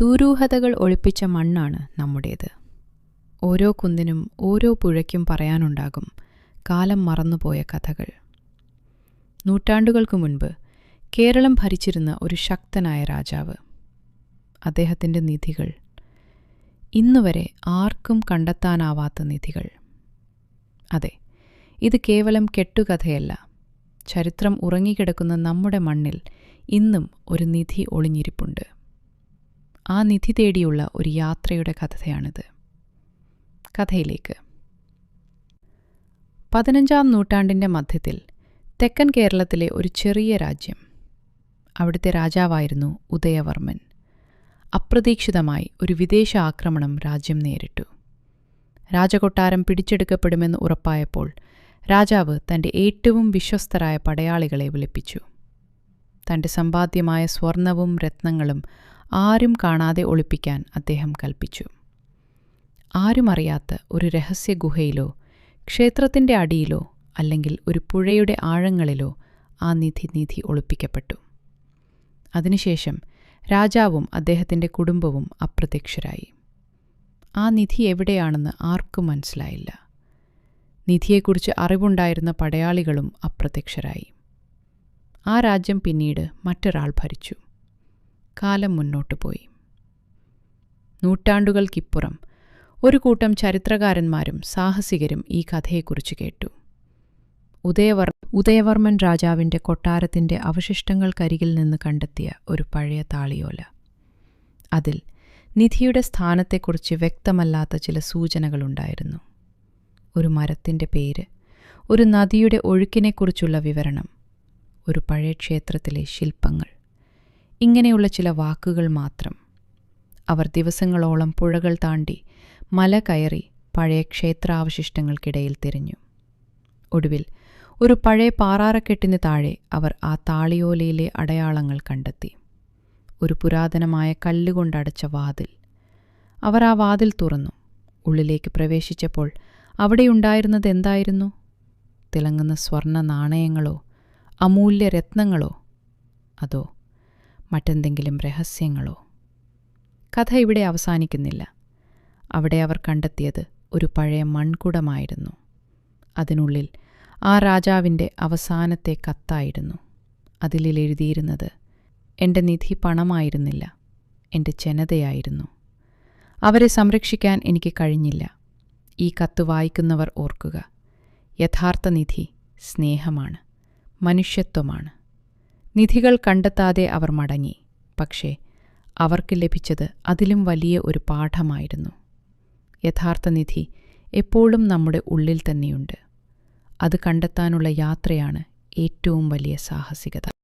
ദൂരൂഹതകൾ ഒളിപ്പിച്ച മണ്ണാണ് നമ്മുടേത്. ഓരോ കുന്നിനും ഓരോ പുഴയ്ക്കും പറയാനുണ്ടാകും കാലം മറന്നുപോയ കഥകൾ. നൂറ്റാണ്ടുകൾക്കു മുൻപ് കേരളം ഭരിച്ചിരുന്ന ഒരു ശക്തനായ രാജാവ്. അദ്ദേഹത്തിന്റെ നിധികൾ. ഇന്നുവരെ ആർക്കും കണ്ടെത്താനാവാത്ത നിധികൾ. അതെ ഇത് കേവലം കെട്ടുകഥയല്ല. ചരിത്രം ഉറങ്ങിക്കിടക്കുന്ന നമ്മുടെ മണ്ണിൽ ഇന്നും ഒരു നിധി ഒളിഞ്ഞിരിപ്പുണ്ട്. ആ നിധി തേടിയുള്ള ഒരു യാത്രയുടെ കഥയാണിത്. കഥയിലേക്ക്. പതിനഞ്ചാം നൂറ്റാണ്ടിന്റെ മധ്യത്തിൽ തെക്കൻ കേരളത്തിലെ ഒരു ചെറിയ രാജ്യം അവിടുത്തെ രാജാവായിരുന്നു ഉദയവർമ്മൻ അപ്രതീക്ഷിതമായി ഒരു വിദേശ ആക്രമണം രാജ്യം നേരിട്ടു. രാജകൊട്ടാരം പിടിച്ചെടുക്കപ്പെടുമെന്ന് ഉറപ്പായപ്പോൾ രാജാവ് തന്റെ ഏറ്റവും വിശ്വസ്തരായ പടയാളികളെ വിളിപ്പിച്ചു. തന്റെ സമ്പാദ്യമായ സ്വർണവും രത്നങ്ങളും ആരും കാണാതെ ഒളിപ്പിക്കാൻ അദ്ദേഹം കൽപ്പിച്ചു. ആരുമറിയാത്ത ഒരു രഹസ്യ ഗുഹയിലോ ക്ഷേത്രത്തിന്റെ അടിയിലോ അല്ലെങ്കിൽ ഒരു പുഴയുടെ ആഴങ്ങളിലോ ആ നിധി നിധി ഒളിപ്പിക്കപ്പെട്ടു. അതിനുശേഷം രാജാവും അദ്ദേഹത്തിന്റെ കുടുംബവും അപ്രത്യക്ഷരായി. ആ നിധി എവിടെയാണെന്ന് ആർക്കും മനസ്സിലായില്ല. നിധിയെക്കുറിച്ച് അറിവുണ്ടായിരുന്ന പടയാളികളും അപ്രത്യക്ഷരായി. ആ രാജ്യം പിന്നീട് മറ്റൊരാൾ ഭരിച്ചു. കാലം മുന്നോട്ടു പോയി. നൂറ്റാണ്ടുകൾക്കിപ്പുറം ഒരു കൂട്ടം ചരിത്രകാരന്മാരും സാഹസികരും ഈ കഥയെക്കുറിച്ച് കേട്ടു. ഉദയവർ ഉദയവർമ്മൻ രാജാവിന്റെ കൊട്ടാരത്തിന്റെ അവശിഷ്ടങ്ങൾക്കരികിൽ നിന്ന് കണ്ടെത്തിയ ഒരു പഴയ താളിയോല. അതിൽ നിധിയുടെ സ്ഥാനത്തെക്കുറിച്ച് വ്യക്തമല്ലാത്ത ചില സൂചനകളുണ്ടായിരുന്നു. ഒരു മരത്തിന്റെ പേര് ഒരു നദിയുടെ ഒഴുക്കിനെക്കുറിച്ചുള്ള വിവരണം ഒരു പഴയ ക്ഷേത്രത്തിലെ ശില്പങ്ങൾ. ഇങ്ങനെയുള്ള ചില വാക്കുകൾ മാത്രം. അവർ ദിവസങ്ങളോളം പുഴകൾ താണ്ടി മല കയറി പഴയ ക്ഷേത്രാവശിഷ്ടങ്ങൾക്കിടയിൽ തിരിഞ്ഞു. ഒടുവിൽ ഒരു പഴയ പാറാറക്കെട്ടിന് താഴെ അവർ ആ താളിയോലയിലെ അടയാളങ്ങൾ കണ്ടെത്തി. ഒരു പുരാതനമായ കല്ലുകൊണ്ടടച്ച വാതിൽ. അവർ ആ വാതിൽ തുറന്നു. ഉള്ളിലേക്ക് പ്രവേശിച്ചപ്പോൾ അവിടെയുണ്ടായിരുന്നത് എന്തായിരുന്നു തിളങ്ങുന്ന സ്വർണ നാണയങ്ങളോ അമൂല്യ രത്നങ്ങളോ? അതോ മറ്റെന്തെങ്കിലും രഹസ്യങ്ങളോ? കഥ ഇവിടെ അവസാനിക്കുന്നില്ല. അവിടെ അവർ കണ്ടെത്തിയത് ഒരു പഴയ മൺകുടമായിരുന്നു. അതിനുള്ളിൽ ആ രാജാവിന്റെ അവസാനത്തെ കത്തായിരുന്നു. അതിലിൽ എഴുതിയിരുന്നത് എന്റെ നിധി പണമായിരുന്നില്ല എന്റെ ജനതയായിരുന്നു. അവരെ സംരക്ഷിക്കാൻ എനിക്ക് കഴിഞ്ഞില്ല. ഈ കത്ത് വായിക്കുന്നവർ ഓർക്കുക. യഥാർത്ഥ നിധി സ്നേഹമാണ് മനുഷ്യത്വമാണ്. നിധികൾ കണ്ടെത്താതെ അവർ മടങ്ങി. പക്ഷേ അവർക്ക് ലഭിച്ചത് അതിലും വലിയ ഒരു പാഠമായിരുന്നു. യഥാർത്ഥ നിധി എപ്പോഴും നമ്മുടെ ഉള്ളിൽ തന്നെയുണ്ട്. അത് കണ്ടെത്താനുള്ള യാത്രയാണ് ഏറ്റവും വലിയ സാഹസികത.